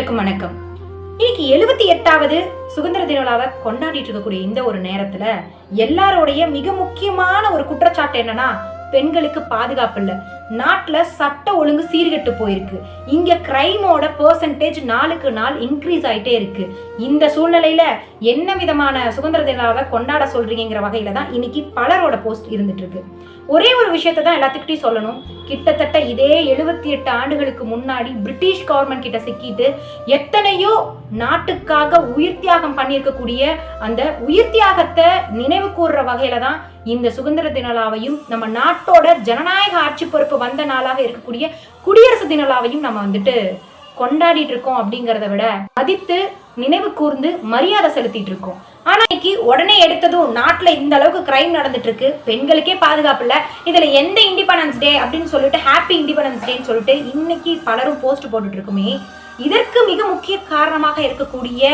அனைவருக்கும் வணக்கம். இன்னைக்கு எழுபத்தி எட்டாவது சுதந்திர தின விழாவை கொண்டாடிட்டு இருக்கக்கூடிய இந்த ஒரு நேரத்துல எல்லாரோடைய மிக முக்கியமான ஒரு குற்றச்சாட்டு என்னன்னா பெண்களுக்கு பாதுகாப்பு இல்ல. நாட்டுல சட்ட ஒழுங்கு சீர்கெட்டு போயிருக்கு. இங்க கிரைமோட பெர்சன்டேஜ் நாளுக்கு நாள் இன்க்ரீஸ் ஆயிட்டே இருக்கு. இந்த சூழ்நிலையில என்ன விதமான சுதந்திர தினாவை கொண்டாட சொல்றீங்கிற வகையில தான் இன்னைக்கு பலரோட போஸ்ட் இருந்துட்டு இருக்கு. ஒரே ஒரு விஷயத்தை தான் எல்லாத்துக்கிட்டையும் சொல்லணும். கிட்டத்தட்ட இதே எழுபத்தி எட்டு ஆண்டுகளுக்கு முன்னாடி பிரிட்டிஷ் கவர்மெண்ட் கிட்ட சிக்கிட்டு எத்தனையோ நாட்டுக்காக உயிர் தியாகம் பண்ணியிருக்கக்கூடிய அந்த உயிர் தியாகத்தை நினைவு கூர்ற வகையில தான் இந்த சுதந்திர தினலாவையும் நம்ம நாட்டு நாட்டோட ஜனநாயக ஆட்சி பொறுப்பு வந்த நாளாக இருக்கக்கூடிய குடியரசு தின விழாவையும் நம்ம வந்துட்டு கொண்டாடிட்டு இருக்கோம் அப்படிங்கறத விட மதித்து நினைவு கூர்ந்து மரியாதை செலுத்திட்டு இருக்கோம். ஆனா இன்னைக்கு உடனே எடுத்ததும் நாட்டுல இந்த அளவுக்கு கிரைம் நடந்துட்டு இருக்கு. பெண்களுக்கே பாதுகாப்பு இல்ல. இதுல எந்த இண்டிபெண்டன்ஸ் டே அப்படின்னு சொல்லிட்டு ஹாப்பி இண்டிபெண்டன்ஸ் டேன்னு சொல்லிட்டு இன்னைக்கு பலரும் போஸ்ட் போட்டுட்டு இருக்குமே. இதற்கு மிக முக்கிய காரணமாக இருக்கக்கூடிய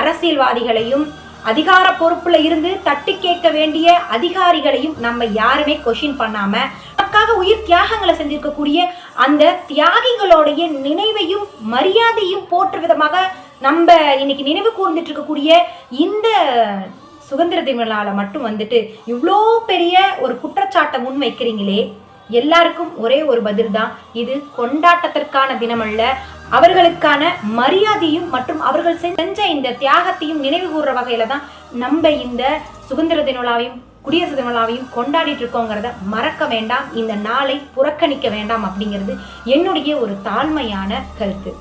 அரசியல்வாதிகளையும் அதிகார பொறுப்புல இருந்து தட்டி கேட்க வேண்டிய அதிகாரிகளையும் நம்ம யாருமே கொஷின் பண்ணாம நமக்காக உயிர் தியாகங்களை செஞ்சிருக்கக்கூடிய அந்த தியாகிகளுடைய நினைவையும் மரியாதையும் போற்று விதமாக நம்ம இன்னைக்கு நினைவு கூர்ந்துட்டு இருக்கக்கூடிய இந்த சுதந்திர தினால மட்டும் வந்துட்டு இவ்வளோ பெரிய ஒரு குற்றச்சாட்டை முன் வைக்கிறீங்களே எல்லாருக்கும் ஒரே ஒரு பதில் தான் இது கொண்டாட்டத்திற்கான தினமல்ல அவர்களுக்கான மரியாதையும் மற்றும் அவர்கள் செஞ்ச இந்த தியாகத்தையும் நினைவு கூறுற வகையில தான் நம்ம இந்த சுதந்திர தின விழாவையும் குடியரசு தின விழாவையும் கொண்டாடிட்டு இருக்கோங்கிறத மறக்க வேண்டாம். இந்த நாளை புறக்கணிக்க வேண்டாம் அப்படிங்கிறது என்னுடைய ஒரு தாழ்மையான கருத்து.